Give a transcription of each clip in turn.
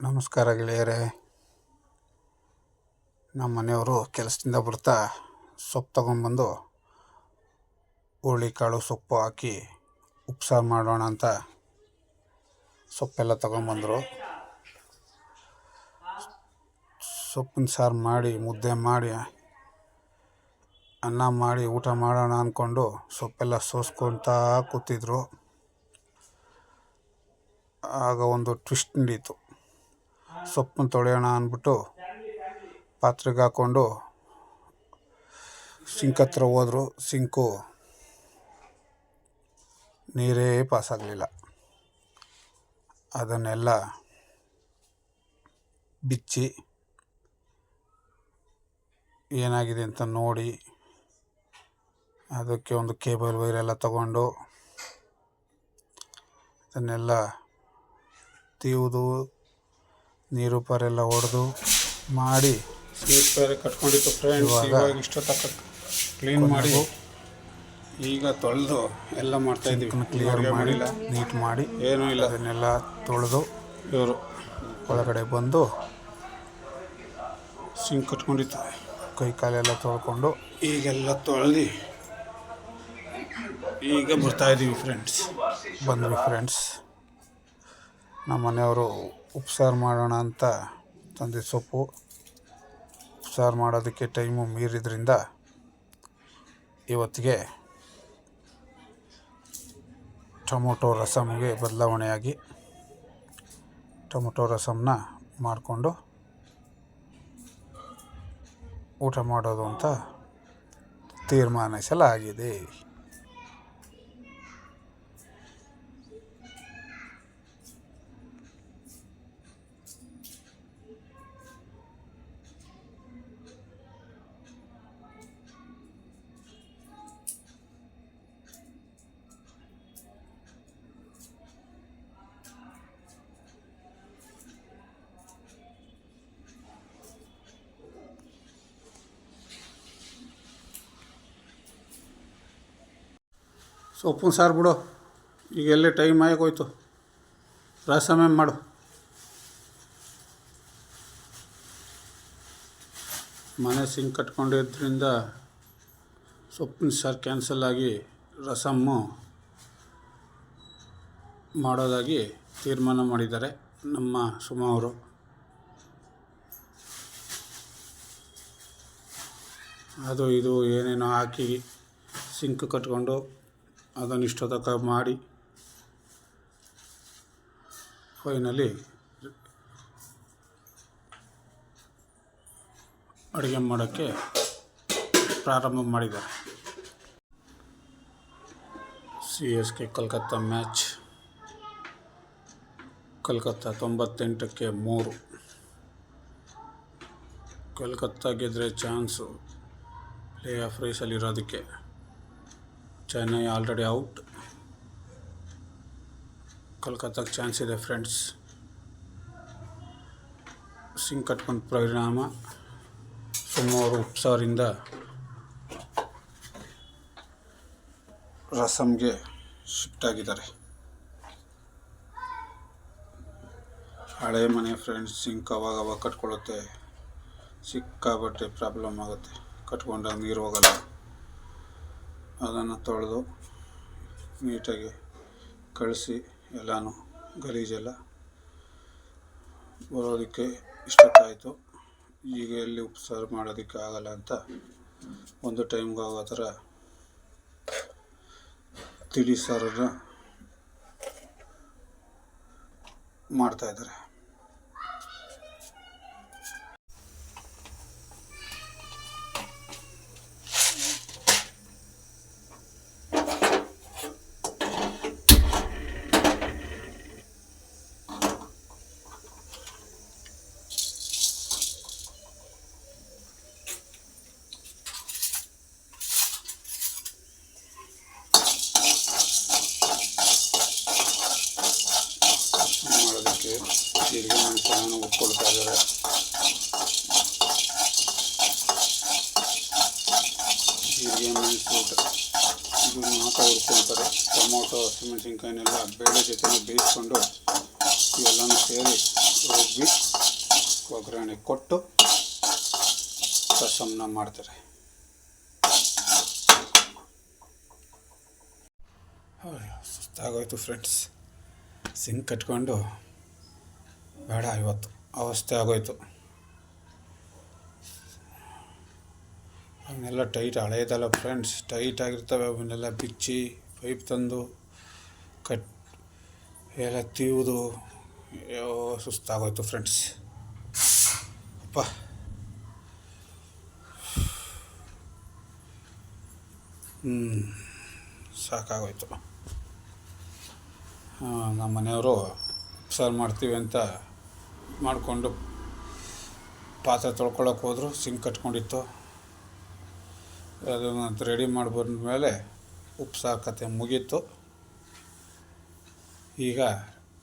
ನಮಸ್ಕಾರ ಗೆಳೆಯರೇ. ನಮ್ಮ ಮನೆಯವರು ಕೆಲಸದಿಂದ ಬರ್ತಾ ಸೊಪ್ಪು ತಗೊಂಡ್ಬಂದು ಹುರುಳಿಕಾಳು ಸೊಪ್ಪು ಹಾಕಿ ಉಪ್ಸಾರು ಮಾಡೋಣ ಅಂತ ಸೊಪ್ಪೆಲ್ಲ ತಗೊಂಬಂದರು ಸೊಪ್ಪಿನ ಸಾರು ಮಾಡಿ, ಮುದ್ದೆ ಮಾಡಿ, ಅನ್ನ ಮಾಡಿ, ಊಟ ಮಾಡೋಣ ಅಂದ್ಕೊಂಡು ಸೊಪ್ಪೆಲ್ಲ ಸೋಸ್ಕೊತಾ ಕೂತಿದ್ರು. ಆಗ ಒಂದು ಟ್ವಿಸ್ಟ್ ನಡೀತು. ಸೊಪ್ಪನ್ನು ತೊಳೆಯೋಣ ಅಂದ್ಬಿಟ್ಟು ಪಾತ್ರೆಗೆ ಹಾಕ್ಕೊಂಡು ಸಿಂಕ್ ಹತ್ರ ಹೋದ್ರು. ಸಿಂಕು ನೀರೇ ಪಾಸಾಗಲಿಲ್ಲ. ಅದನ್ನೆಲ್ಲ ಬಿಚ್ಚಿ ಏನಾಗಿದೆ ಅಂತ ನೋಡಿ ಅದಕ್ಕೆ ಒಂದು ಕೇಬಲ್ ವೈರೆಲ್ಲ ತಗೊಂಡು ಅದನ್ನೆಲ್ಲ ತೀವ್ದು ನೀರು ಪಾರೆಲ್ಲ ಹೊಡೆದು ಮಾಡಿ ನೀರು ಪಾರೆ ಕಟ್ಕೊಂಡಿತ್ತು ಫ್ರೆಂಡ್ಸ್ ಇವಾಗ ಇಷ್ಟ ತಕ್ಕ ಕ್ಲೀನ್ ಮಾಡಿ ಈಗ ತೊಳೆದು ಎಲ್ಲ ಮಾಡ್ತಾ ಇದೀವಿ ಕ್ಲಿಯರ್ ಮಾಡಿ ಮಾಡಿಲ್ಲ. ನೀಟ್ ಮಾಡಿ ಏನೂ ಇಲ್ಲ. ಅದನ್ನೆಲ್ಲ ತೊಳೆದು ಇವರು ಒಳಗಡೆ ಬಂದು ಸಿಂಕ್ ಕಟ್ಕೊಂಡಿತ್ತು. ಕೈ ಕಾಲೆಲ್ಲ ತೊಳ್ಕೊಂಡು ಈಗೆಲ್ಲ ತೊಳೆದು ಈಗ ಬರ್ತಾ ಇದ್ದೀವಿ ಫ್ರೆಂಡ್ಸ್ ಬಂದ್ವಿ ಫ್ರೆಂಡ್ಸ್ ನಮ್ಮ ಮನೆಯವರು ಉಪ್ಸಾರು ಮಾಡೋಣ ಅಂತ ತಂದೆ ಸೊಪ್ಪು ಉಪ್ಸಾರು ಮಾಡೋದಕ್ಕೆ ಟೈಮು ಮೀರಿದ್ರಿಂದ ಇವತ್ತಿಗೆ ಟೊಮೊಟೊ ರಸಮ್ಗೆ ಬದಲಾವಣೆಯಾಗಿ ಟೊಮೊಟೊ ರಸಮ್ನ ಮಾಡಿಕೊಂಡು ಊಟ ಮಾಡೋದು ಅಂತ ತೀರ್ಮಾನಿಸಲಾಗಿದೆ. ಸೊಪ್ಪಿನ ಸಾರು ಬಿಡು. ಈಗ ಎಲ್ಲೇ ಟೈಮ್ ಆಗೋಯ್ತು. ರಸಮೇ ಮಾಡು. ಮನೆ ಸಿಂಕ್ ಕಟ್ಕೊಂಡಿದ್ದರಿಂದ ಸೊಪ್ಪಿನ ಸಾರು ಕ್ಯಾನ್ಸಲ್ ಆಗಿ ರಸಮ್ಮು ಮಾಡೋದಾಗಿ ತೀರ್ಮಾನ ಮಾಡಿದ್ದಾರೆ ನಮ್ಮ ಸುಮ ಅವರು. ಅದು ಇದು ಏನೇನೋ ಹಾಕಿ ಸಿಂಕ್ ಕಟ್ಕೊಂಡು ಅದನ್ನು ಇಷ್ಟೋ ತನಕ ಮಾಡಿ ಫೈನಲಿ ಅಡುಗೆ ಮಾಡೋಕ್ಕೆ ಪ್ರಾರಂಭ ಮಾಡಿದ್ದಾರೆ. C S K Calcutta match. Calcutta ತೊಂಬತ್ತೆಂಟಕ್ಕೆ ಮೂರು. ಕಲ್ಕತ್ತಾ ಗೆದ್ದರೆ ಚಾನ್ಸು. ಪ್ಲೇ ಆಫ್ ರೇಸಲ್ಲಿರೋದಕ್ಕೆ. ಚೆನ್ನೈ ಆಲ್ರೆಡಿ ಔಟ್ ಕಲ್ಕತ್ತಾಗೆ ಚಾನ್ಸ್ ಇದೆ ಫ್ರೆಂಡ್ಸ್ ಸಿಂಕ್ ಕಟ್ಕೊಂಡ ಪರಿಣಾಮ ಸುಮಾರು ಉಪ್ಸಾರಿಂದ ರಸಮ್ಗೆ ಶಿಫ್ಟ್ ಆಗಿದ್ದಾರೆ. ಹಳೆ ಮನೆ ಫ್ರೆಂಡ್ಸ್ ಸಿಂಕ್ ಅವಾಗ ಅವಾಗ ಕಟ್ಕೊಳ್ಳುತ್ತೆ. ಸಿಕ್ಕಾಬಟ್ಟೆ ಪ್ರಾಬ್ಲಮ್ ಆಗುತ್ತೆ. ಕಟ್ಕೊಂಡಾಗ ನೀರು ಹೋಗಲ್ಲ. ಅದನ್ನು ತೊಳೆದು ನೀಟಾಗಿ ಕಳಿಸಿ ಎಲ್ಲನೂ ಗಲೀಜೆಲ್ಲ ಬರೋದಕ್ಕೆ ಇಷ್ಟೊತ್ತಾಯಿತು ಈಗ ಎಲ್ಲಿ ಉಪ್ಸಾರು ಮಾಡೋದಕ್ಕೆ ಆಗಲ್ಲ ಅಂತ ಒಂದು ಟೈಮ್ಗೆ ಆಗೋ ಥರ ತಿಳಿ ಸಾರನ್ನು ಮಾಡ್ತಾಯಿದ್ದಾರೆ ಮಾಡೋದಕ್ಕೆ ಮೆಣಸನ್ನು ಉಟ್ಕೊಳ್ತಾ ಇದ್ದಾರೆ ಜೀರಿಗೆ ಮೆಣಸು ಇದನ್ನು ಹಾಕ ಹುರ್ಕೊಳ್ತಾರೆ ಟೊಮೊಟೊ ಹಸಿಮೆಣಸಿನ್ಕಾಯಿನೆಲ್ಲ ಬೇಳೆ ಜೊತೆಗೆ ಬೇಯಿಸ್ಕೊಂಡು ಇವೆಲ್ಲನೂ ಸೇರಿ ರುಬ್ಬಿ ಕೊಟ್ಟು ರಸಮ್ನ ಮಾಡ್ತಾರೆ ಸುಸ್ತಾಗೋಯ್ತು ಫ್ರೆಂಡ್ಸ್ ಸಿಂಕ್ ಕಟ್ಕೊಂಡು ಬೇಡ ಇವತ್ತು ಅವಸ್ಥೆ ಆಗೋಯ್ತು. ಅವನ್ನೆಲ್ಲ ಟೈಟ್ ಹಳೆಯದಲ್ಲ ಫ್ರೆಂಡ್ಸ್ ಟೈಟ್ ಆಗಿರ್ತವೆ, ಅವನ್ನೆಲ್ಲ ಬಿಚ್ಚಿ ಪೈಪ್ ತಂದು, ಕಟ್, ಎಲ್ಲ ತೀವ್ದು ಸುಸ್ತಾಗೋಯ್ತು ಫ್ರೆಂಡ್ಸ್ ಅಪ್ಪ. ಹ್ಞೂ ಸಾಕಾಗೋಯ್ತು. ನಮ್ಮ ಮನೆಯವರು ಸರ್ವ್ ಮಾಡ್ತೀವಿ ಅಂತ ಮಾಡಿಕೊಂಡು ಪಾತ್ರೆ ತೊಳ್ಕೊಳ್ಳೋಕೆ ಹೋದ್ರು ಸಿಂಕ್ ಕಟ್ಕೊಂಡಿತ್ತು. ಅದನ್ನ ರೆಡಿ ಮಾಡಿ ಬಂದಮೇಲೆ ಉಪ್ಪು ಸಾರು ಕತೆ ಮುಗೀತು. ಈಗ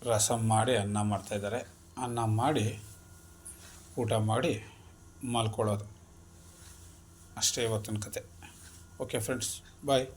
ರಸಮ್ ಮಾಡಿ ಅನ್ನ ಮಾಡ್ತಾಯಿದ್ದಾರೆ ಅನ್ನ ಮಾಡಿ ಊಟ ಮಾಡಿ ಮಲ್ಕೊಳ್ಳೋದು. ಅಷ್ಟೇ ಇವತ್ತಿನ ಕತೆ. Okay friends bye